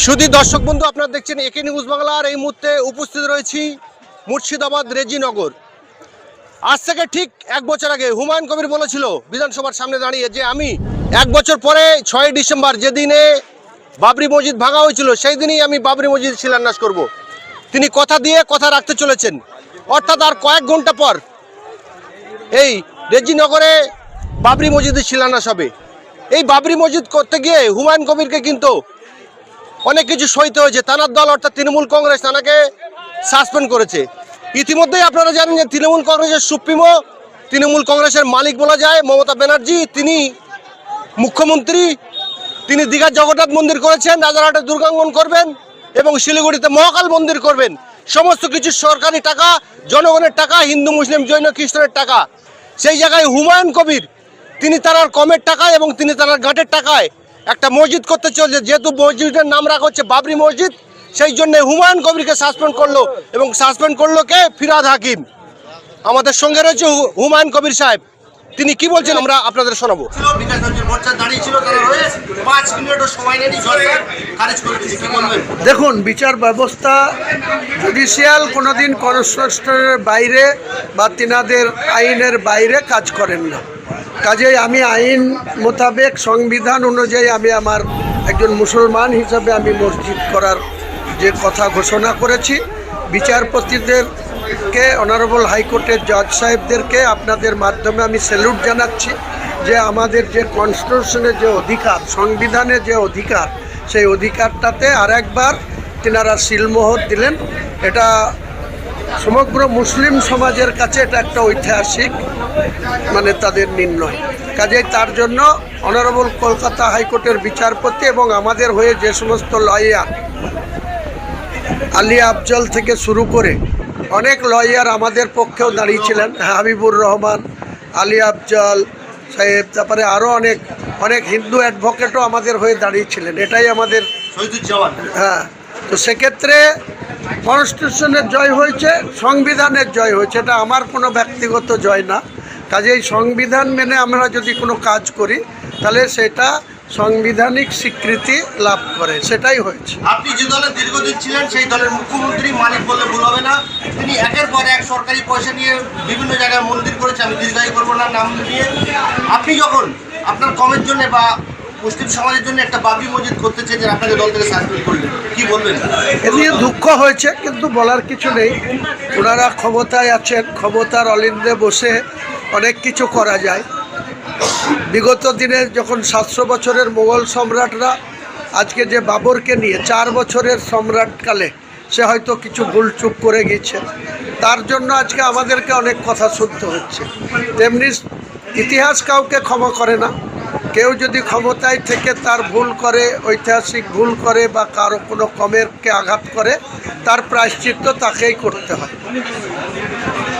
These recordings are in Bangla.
শুধু দর্শক বন্ধু, আপনারা দেখছেন একে নিউজ বাংলার। এই মুহূর্তে উপস্থিত রয়েছি মুর্শিদাবাদ রেজিনগর। আজ থেকে ঠিক এক বছর আগে হুমায়ুন কবির বলেছিল বিধানসভার সামনে দাঁড়িয়ে যে আমি এক বছর পরে ছয় ডিসেম্বর যেদিনে বাবরি মসজিদ ভাঙা হয়েছিল, সেই দিনই আমি বাবরি মসজিদ শিলান্যাস করব। তিনি কথা দিয়ে কথা রাখতে চলেছেন। অর্থাৎ আর কয়েক ঘণ্টা পর এই রেজিনগরে বাবরি মসজিদের শিলান্যাস হবে। এই বাবরি মসজিদ করতে গিয়ে হুমায়ুন কবিরকে কিন্তু অনেক কিছু সইতে হয়েছে। তানার দল অর্থাৎ তৃণমূল কংগ্রেস তানাকে সাসপেন্ড করেছে। ইতিমধ্যেই আপনারা জানেন যে তৃণমূল কংগ্রেসের সুপ্রিমো, তৃণমূল কংগ্রেসের মালিক বলা যায়, মমতা ব্যানার্জি, তিনি মুখ্যমন্ত্রী, তিনি দীঘার জগন্নাথ মন্দির করেছেন, রাজারহাটে দুর্গাঙ্গন করবেন এবং শিলিগুড়িতে মহাকাল মন্দির করবেন। সমস্ত কিছু সরকারি টাকা, জনগণের টাকা, হিন্দু, মুসলিম, জৈন, খ্রিস্টানের টাকা। সেই জায়গায় হুমায়ুন কবির, তিনি তার কমের টাকায় এবং তিনি তার ঘাটের টাকায় একটা মসজিদ করতে চলছে যেহেতু মসজিদের নাম রাখা হচ্ছে বাবরি মসজিদ সেই জন্য হুমায়ুন কবিরকে সাসপেন্ড করল এবং সাসপেন্ড করল কে? ফিরাদ হাকিম। আমাদের সঙ্গে রয়েছে হুমায়ুন কবির সাহেব। তিনি কি বলছেন আমরা আপনাদের শোনাবো। দেখুন বিচার ব্যবস্থা জুডিশিয়াল কোনোদিন কনস্টিটিউশনের বাইরে বা তিনাদের আইনের বাইরে কাজ করেন না। কাজেই আমি আইন মোতাবেক সংবিধান অনুযায়ী আমি আমার একজন মুসলমান হিসাবে আমি মসজিদ করার যে কথা ঘোষণা করেছি, বিচারপতিদেরকে অনারেবল হাইকোর্টের জজ সাহেবদেরকে আপনাদের মাধ্যমে আমি স্যালুট জানাচ্ছি যে আমাদের যে কনস্টিটিউশনের যে অধিকার, সংবিধানের যে অধিকার, সেই অধিকারটাতে আর একবার তিনারা সিলমোহর দিলেন। এটা সমগ্র মুসলিম সমাজের কাছে এটা একটা ঐতিহাসিক মানে তাদের নির্ণয়। কাজেই তার জন্য অনারেবল কলকাতা হাইকোর্টের বিচারপতি এবং আমাদের হয়ে যে সমস্ত লয়ার আলী আফজল থেকে শুরু করে অনেক লয়ার আমাদের পক্ষেও দাঁড়িয়েছিলেন হাবিবুর রহমান আলী আফজল সাহেব তারপরে আরও অনেক অনেক হিন্দু অ্যাডভোকেটও আমাদের হয়ে দাঁড়িয়েছিলেন। এটাই আমাদের হ্যাঁ তো সেক্ষেত্রে কনস্টিটিউশনের জয় হয়েছে, সংবিধানের জয় হয়েছে, এটা আমার কোনো ব্যক্তিগত জয় না। কাজেই সংবিধান মেনে আমরা যদি কোনো কাজ করি, তাহলে সেটা সাংবিধানিক স্বীকৃতি লাভ করে, সেটাই হয়েছে। আপনি যে দলে দীর্ঘদিন ছিলেন, সেই দলের মুখ্যমন্ত্রী মালিক বলে ভুল হবে না। তিনি একের পর এক সরকারি পয়সা নিয়ে বিভিন্ন জায়গায় মন্দির করেছে, আমি দীর্ঘায়ী করব না, নাম নিয়ে আপনি যখন আপনার কমের জন্য বা মুসলিম সমাজের জন্য একটা বাবরি মসজিদ করতে চেয়েছেন আপনাকে দল থেকে সাসপেন্ড করলেন। কি বলবেন? এ নিয়ে দুঃখ হয়েছে, কিন্তু বলার কিছু নেই। ওনারা ক্ষমতায় আছেন, ক্ষমতার অলিন্দে বসে অনেক কিছু করা যায়। বিগত দিনে যখন সাতশো বছরের মোগল সম্রাটরা আজকে যে বাবরকে নিয়ে চার বছরের সম্রাটকালে সে হয়তো কিছু ভুল চুপ করে গেছে তার জন্য আজকে আমাদেরকে অনেক কথা শুনতে হচ্ছে। তেমনি ইতিহাস কাউকে ক্ষমা করে না। কেউ যদি ক্ষমতায় থেকে তার ভুল করে ঐতিহাসিক ভুল করে বা কারও কোনো কমেরকে আঘাত করে তার প্রায়শ্চিত্ত তাকেই করতে হয়।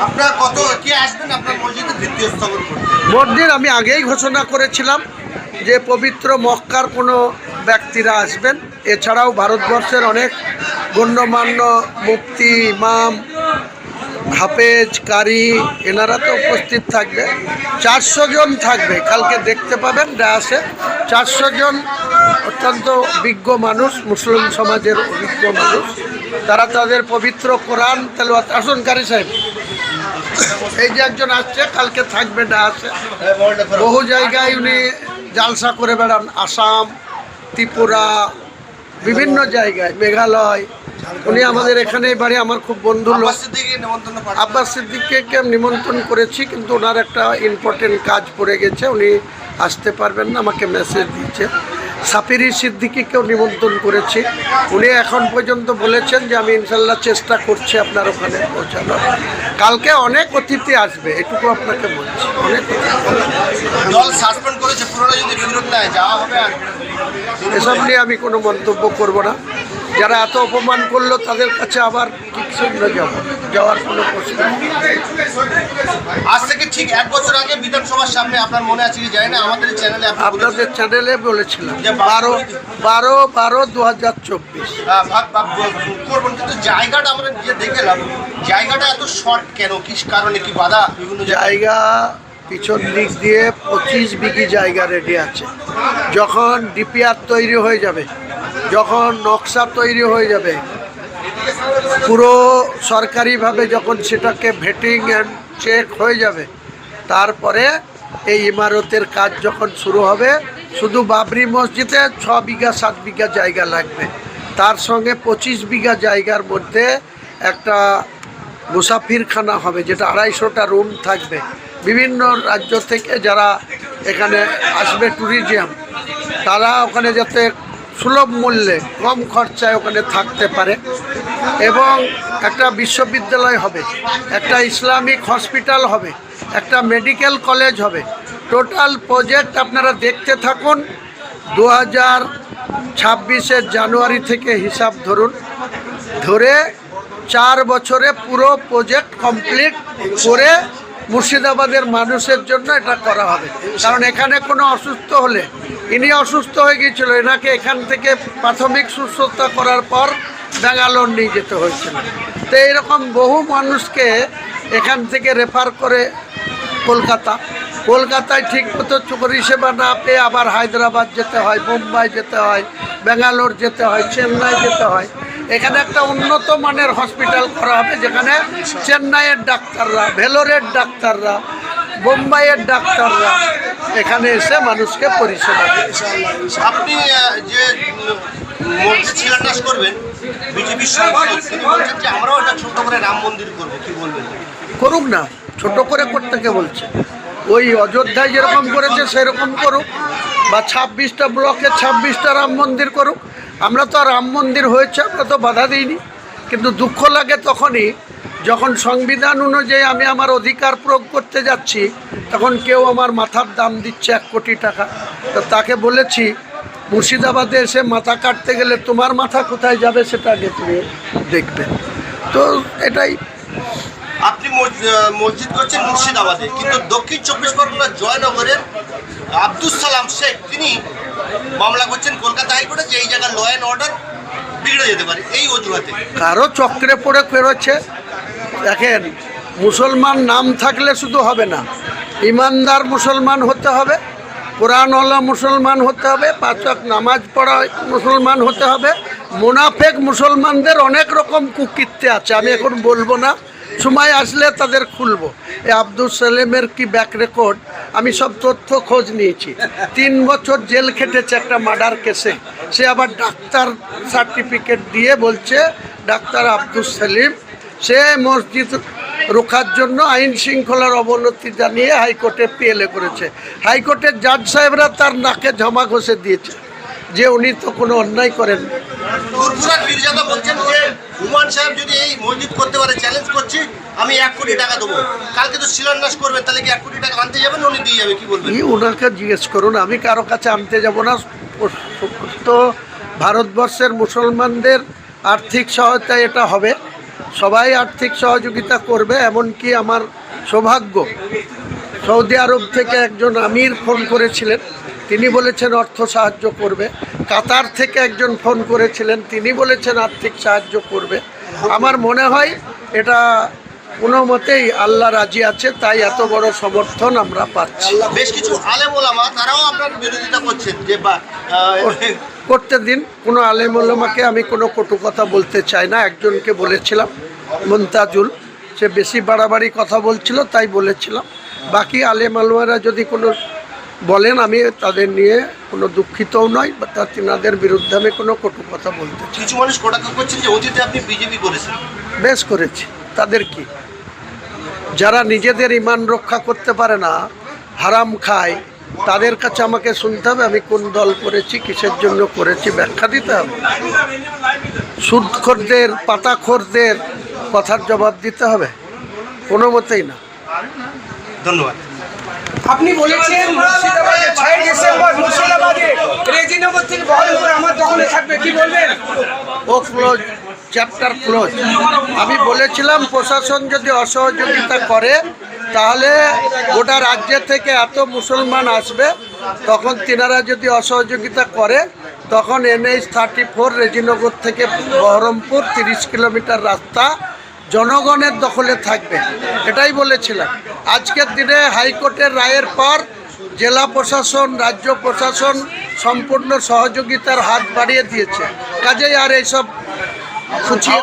আপনার কত কে আসবেন আপনার মসজিদের ভিত্তি স্থাপন করতে? দিন আমি আগেই ঘোষণা করেছিলাম যে পবিত্র মক্কার কোনো ব্যক্তিরা আসবেন। এছাড়াও ভারতবর্ষের অনেক গণ্যমান্য মুক্তি ইমাম হাফেজ কারি এনারা তো উপস্থিত থাকবে। চারশো জন থাকবে, কালকে দেখতে পাবেন ডায়াসে চারশো জন অত্যন্ত বিজ্ঞ মানুষ, মুসলিম সমাজের অভিজ্ঞ মানুষ। তারা তাদের পবিত্র কোরআন তেলওয়াত, আসুন কারি সাহেব। এই যে একজন আসছে, কালকে থাকবে ডায়াসে বহু জায়গায় উনি জালসা করে বেড়ান, আসাম, ত্রিপুরা, বিভিন্ন জায়গায়, মেঘালয় উনি আমাদের এখানে বাড়ি আমার খুব বন্ধু লোক। আব্বাস সিদ্দিককে নিমন্ত্রণ করেছি কিন্তু ওনার একটা ইম্পর্টেন্ট কাজ পড়ে গেছে উনি আসতে পারবেন না আমাকে মেসেজ দিয়েছে। সাপিরি সিদ্দিকিকেও নিমন্ত্রণ করেছি। উনি এখন পর্যন্ত বলেছেন যে আমি ইনশাল্লাহ চেষ্টা করছি আপনার ওখানে পৌঁছানোর। কালকে অনেক অতিথি আসবে এটুকু আপনাকে বলছি। অনেক এসব নিয়ে আমি কোনো মন্তব্য করব না। যারা এত অপমান করল তাদের কাছে আবার যাব। যাওয়ার কোনো প্রশ্ন আজ থেকে ঠিক এক বছর আগে বিধানসভার সামনে আপনার মনে আছে কি জানি না আমাদের চ্যানেলে আপনি আপনাদের চ্যানেলে বলেছিলাম যে বারো বারো বারো দু হাজার চব্বিশ। ভাগ করবেন কিন্তু জায়গাটা আমরা যে দেখলাম জায়গাটা এত শর্ট কেন? কি কারণে কি বাধা? বিভিন্ন জায়গা পিছন দিক দিয়ে পঁচিশ বিঘি জায়গা রেডি আছে। যখন ডিপিআর তৈরি হয়ে যাবে যখন নকশা তৈরি হয়ে যাবে, পুরো সরকারিভাবে যখন সেটাকে ভেটিং অ্যান্ড চেক হয়ে যাবে, তারপরে এই ইমারতের কাজ যখন শুরু হবে, শুধু বাবরি মসজিদে ছ বিঘা, সাত বিঘা জায়গা লাগবে। তার সঙ্গে পঁচিশ বিঘা জায়গার মধ্যে একটা মুসাফিরখানা হবে, যেটা আড়াইশোটা রুম থাকবে। বিভিন্ন রাজ্য থেকে যারা এখানে আসবে ট্যুরিজম তারা ওখানে যাতে সুলভ মূল্যে কম খরচায় ওখানে থাকতে পারে এবং একটা বিশ্ববিদ্যালয় হবে, একটা ইসলামিক হসপিটাল হবে, একটা মেডিকেল কলেজ হবে। টোটাল প্রজেক্ট আপনারা দেখতে থাকুন, দু হাজার ছাব্বিশের জানুয়ারি থেকে হিসাব ধরুন। ধরে চার বছরে পুরো প্রজেক্ট কমপ্লিট করে মুর্শিদাবাদের মানুষের জন্য এটা করা হবে। কারণ এখানে কোনো অসুস্থ হলে, ইনি অসুস্থ হয়ে গিয়েছিল, এনাকে এখান থেকে প্রাথমিক সুস্থতা করার পর ব্যাঙ্গালোর নিয়ে যেতে হয়েছিল। তো এইরকম বহু মানুষকে এখান থেকে রেফার করে কলকাতা। কলকাতায় ঠিক মতো পরিষেবা না পেয়ে আবার হায়দ্রাবাদ যেতে হয়, মুম্বাই যেতে হয়, ব্যাঙ্গালোর যেতে হয়, চেন্নাই যেতে হয়। এখানে একটা উন্নত মানের হসপিটাল করা হবে যেখানে চেন্নাইয়ের ডাক্তাররা ভেলোরের ডাক্তাররা বোম্বাইয়ের ডাক্তাররা এখানে এসে মানুষকে পরিষেবা আপনি যে শিলান্যাস করবেন বিজেপির সাংসদ তিনি বলছেন যে আমরাও একটা ছোট করে রাম মন্দির করব কি বলবেন? করুক না ছোট করে করতে কে বলছে? ওই অযোধ্যায় যেরকম করেছে সেরকম করুক বা ছাব্বিশটা ব্লকে ছাব্বিশটা রাম মন্দির করুক আমরা তো রাম মন্দির হয়েছে, আমরা তো বাধা দিইনি। কিন্তু দুঃখ লাগে তখনই যখন সংবিধান অনুযায়ী আমি আমার অধিকার প্রয়োগ করতে যাচ্ছি, তখন কেউ আমার মাথার দাম দিচ্ছে এক কোটি টাকা। তো তাকে বলেছি, মুর্শিদাবাদে এসে মাথা কাটতে গেলে তোমার মাথা কোথায় যাবে সেটা আগে তুমি দেখবে। তো এটাই। আপনি মসজিদ করছেন মুর্শিদাবাদে, কিন্তু দক্ষিণ চব্বিশ পরগনার জয়নগরের আব্দুল সালাম শেখ, তিনি মামলা করছেন কলকাতা হাইকোর্টে যে এই জায়গায় ল অ্যান্ড অর্ডার বিগড়ে যেতে পারে, এই অজুহাতে। কারও চক্রে পড়ে পেরোচ্ছে দেখেন, মুসলমান নাম থাকলে শুধু হবে না, ইমানদার মুসলমান হতে হবে, কোরআনওয়ালা মুসলমান হতে হবে, পাঁচক নামাজ পড়া মুসলমান হতে হবে, মোনাফেক মুসলমানদের অনেক রকম কুকীর্তি আছে, আমি এখন বলব না। সময় আসলে তাদের খুলবো। এই আব্দুল সালেমের কি ব্যাক রেকর্ড আমি সব তথ্য খোঁজ নিয়েছি। তিন বছর জেল খেটেছে একটা মার্ডার কেসে সে আবার ডাক্তার সার্টিফিকেট দিয়ে বলছে, ডাক্তার আব্দুল সালিম, সে মসজিদ রোখার জন্য আইন শৃঙ্খলার অবনতি জানিয়ে হাইকোর্টে পিএলএ করেছে। হাইকোর্টের জাজ সাহেবরা তার নাকে জমা ঘষে দিয়েছে। যে উনি তো কোনো অন্যায় করেন। বলছেন যে হুমান সাহেব যদি এই মসজিদ করতে পারে চ্যালেঞ্জ করছি আমি এক কোটি টাকা দেবো। কালকে তো শিলান্যাস করবে তাহলে কি এক কোটি টাকা আনতে যাবেন উনি দিয়ে যাবে কি বলবেন? ওনাকে জিজ্ঞেস করুন আমি কারও কাছে আনতে যাব না। তো ভারতবর্ষের মুসলমানদের আর্থিক সহায়তা এটা হবে। সবাই আর্থিক সহযোগিতা করবে এমনকি আমার সৌভাগ্য। সৌদি আরব থেকে একজন আমির ফোন করেছিলেন। তিনি বলেছেন অর্থ সাহায্য করবে। কাতার থেকে একজন ফোন করেছিলেন তিনি বলেছেন আর্থিক সাহায্য করবে। আমার মনে হয় এটা কোনো মতেই আল্লাহ রাজি আছে তাই এত বড় সমর্থন আমরা পাচ্ছি। বেশ কিছু আলেম ওলামা তারাও আপনার বিরোধিতা করছেন যে করতে দিন কোনো আলেমুল্লামাকে আমি কোনো কটু কথা বলতে চাই না একজনকে বলেছিলাম মন্তাজুল সে বেশি বাড়াবাড়ি কথা বলছিল তাই বলেছিলাম। বাকি আলেম আলমারা যদি কোনো বলেন আমি তাদের নিয়ে কোনো দুঃখিতও নয় বা তা তিনাদের বিরুদ্ধে আমি কোনো কটু কথা বলতে কিছু মানুষ কটাক্ষ করছেন যে অতীতে আপনি বিজেপি করেছেন। বেশ করেছি। তাদের কি? যারা নিজেদের ইমান রক্ষা করতে পারে না হারাম খায় তাদের কাছে আমাকে শুনতে হবে আমি কোন দল করেছি কিসের জন্য করেছি ব্যাখ্যা দিতে হবে। সুদখোরদের পাতাখোরদের কথার জবাব দিতে হবে? কোনো মতেই না। ধন্যবাদ। আপনি বলেছেন মুর্শিদাবাদে ছয় ডিসেম্বর মুর্শিদাবাদে রেজিনগর থেকে দখলে থাকবে, কি বলবেন? ও ক্লোজ চ্যাপ্টার ক্লোজ আমি বলেছিলাম প্রশাসন যদি অসহযোগিতা করে, তাহলে গোটা রাজ্য থেকে এত মুসলমান আসবে, তখন তিনারা যদি অসহযোগিতা করে, তখন এনএইচ থার্টি ফোর রেজিনগর থেকে বহরমপুর তিরিশ কিলোমিটার রাস্তা জনগণের দখলে থাকবে। এটাই বলেছিলাম। আজকের দিনে হাইকোর্টের রায়ের পর জেলা প্রশাসন রাজ্য প্রশাসন সম্পূর্ণ সহযোগিতার হাত বাড়িয়ে দিয়েছে। কাজেই আর এইসব খুঁচিয়ে